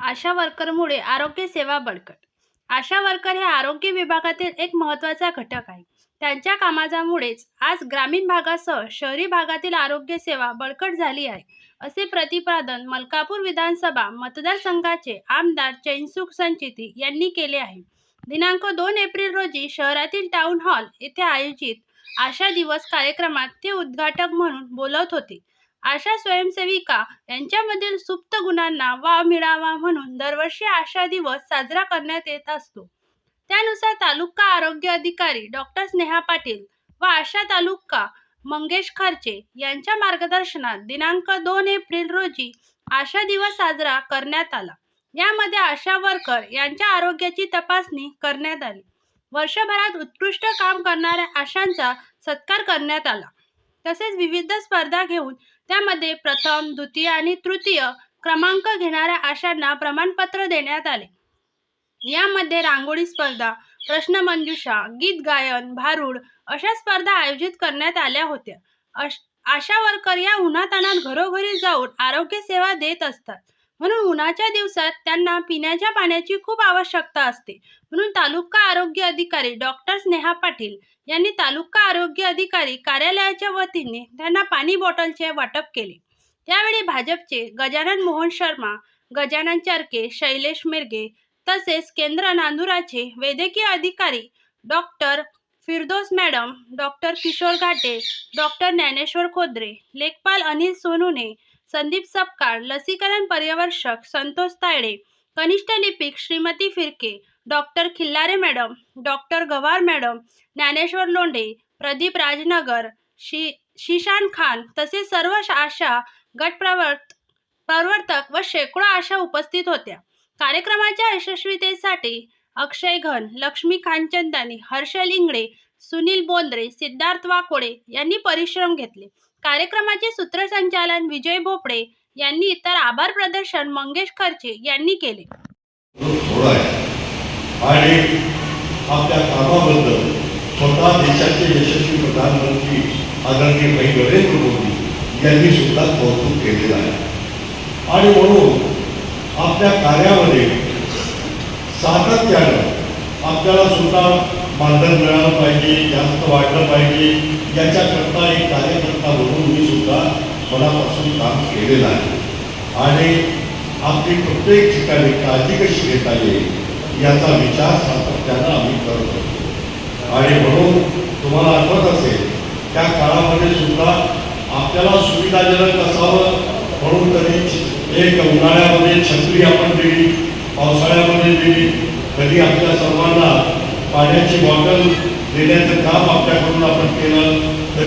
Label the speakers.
Speaker 1: आशा वर्करमुळे आरोग्य सेवा बळकट. आशा वर्कर हे आरोग्य विभागातील एक महत्त्वाचा घटक आहे. त्यांच्या कामाजामुळेच आज ग्रामीण भागासह शहरी भागातील आरोग्य सेवा बळकट झाली आहे असे प्रतिपादन मलकापूर विधानसभा मतदारसंघाचे आमदार चैनसुख संचिती यांनी केले आहे. दिनांक दोन एप्रिल रोजी शहरातील टाउन हॉल येथे आयोजित आशा दिवस कार्यक्रमात ते उद्घाटक म्हणून बोलत होते. आशा स्वयंसेविका यांच्यामधील सुप्त गुणांना वाव मिळावा म्हणून दरवर्षी आशा दिवस साजरा करण्यात येत असतो. त्यानुसार तालुका आरोग्य अधिकारी डॉक्टर स्नेहा पाटील व आशा तालुका मंगेश खर्चे यांच्या मार्गदर्शनात दिनांक दोन एप्रिल रोजी आशा दिवस साजरा करण्यात आला. यामध्ये आशा वर्कर यांच्या आरोग्याची तपासणी करण्यात आली. वर्षभरात उत्कृष्ट काम करणाऱ्या आशांचा सत्कार करण्यात आला. तसेच विविध स्पर्धा घेऊन त्यामध्ये प्रथम द्वितीय आणि तृतीय क्रमांक घेणाऱ्या आशांना प्रमाणपत्र देण्यात आले. यामध्ये रांगोळी स्पर्धा प्रश्नमंजुषा गीत गायन भारूड अशा स्पर्धा आयोजित करण्यात आल्या होत्या. आशा वर्कर या उन्हातानात घरोघरी जाऊन आरोग्य सेवा देत असतात. म्हणून उन्हाच्या दिवसात त्यांना पिण्याच्या पाण्याची खूप आवश्यकता असते. म्हणून तालुका आरोग्य अधिकारी डॉक्टर स्नेहा पाटील यांनी तालुका आरोग्य अधिकारी कार्यालयाच्या वतीने त्यांना पाणी बॉटलचे वाटप केले. त्यावेळी भाजपचे गजानन मोहन शर्मा गजानन चारके शैलेश मिरगे तसेच केंद्र नांदुराचे वैद्यकीय अधिकारी doctor Firdos madam doctor Kishor Ghate doctor Dnyaneshwar Khodre लेखपाल अनिल सोनूने संदीप सपकाळ लसीकरण पर्यवर्षक संतोष तायडे कनिष्ठ लिपिक Shrimati Firke doctor Khillare madam doctor Gawar madam Dnyaneshwar Londhe Pradeep Rajnagar शी शिशान खान तसेच सर्व आशा गटप्रवर्त प्रवर्तक व शेकडो आशा उपस्थित होत्या. कार्यक्रमाच्या यशस्वीतेसाठी अक्षय घन लक्ष्मी खानचंदानी हर्षल इंगळे सुनील बोंद्रे सिद्धार्थ वाकोडे यांनी परिश्रम घेतले. कार्यक्रमाचे सूत्रसंचालन विजय भोपडे यांनी तर आभार प्रदर्शन मंगेश खर्चे यांनी केले.
Speaker 2: आणि आपल्या कामाबद्दल स्वतः देशाचे यशस्वी प्रधानमंत्री आदरणीय भाई नरेंद्र मोदी यांनी सुद्धा कौतुक केलेलं आहे. आणि म्हणून आपल्या कार्यामध्ये सातत्यानं आपल्याला सुद्धा मानधन मिळालं पाहिजे जास्त वाढलं पाहिजे याच्याकरता एक कार्यकर्ता म्हणून मी सुद्धा मनापासून काम केलेलं आहे. आणि आपली प्रत्येक ठिकाणी काळजी कशी घेता येईल याचा विचार सातत्यानं आम्ही करत असतो आणि म्हणून तुम्हाला आठवत असेल त्या काळामध्ये सुद्धा आपल्याला सुविधाजनक असावं म्हणून तरी एक उन्हाळ्यामध्ये छत्री आपण दिली पावसाळ्यामध्ये कधी आपल्या सर्वांना पाण्याची बॉटल देण्याचं काम आपल्याकडून आपण केलं.